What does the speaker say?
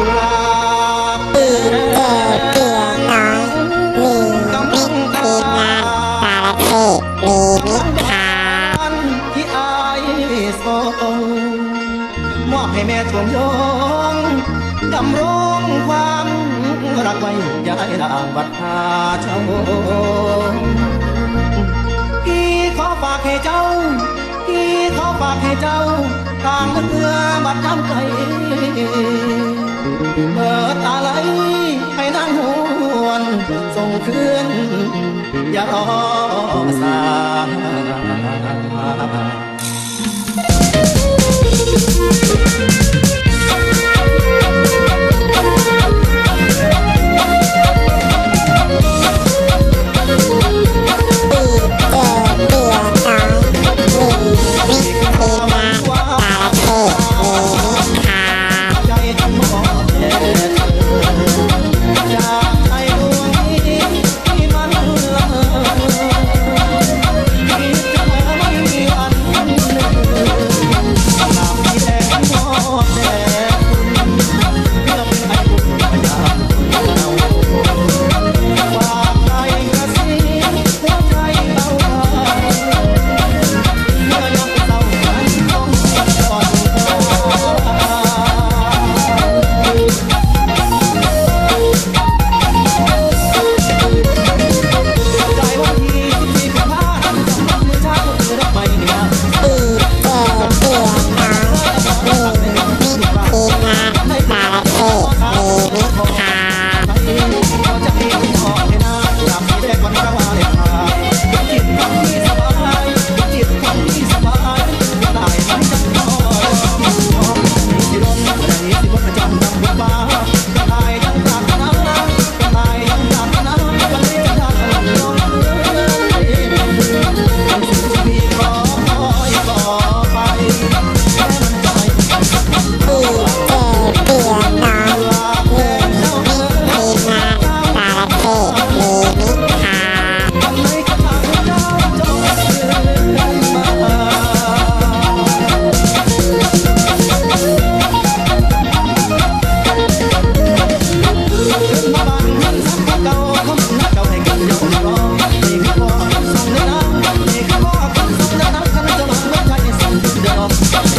มีมิตรทีมงานกาลเทศมีมิตรค่ะวันที่อายส่งมอบให้แม่ทวงยงดำรงความรักไว้ยายดางวัดพาเจ้าพี่ขอฝากให้เจ้า พี่ขอฝากให้เจ้าทางเรือบัดจำใจ เปิดตาไหลให้นางหวนส่งคืนอย่ารอสา come.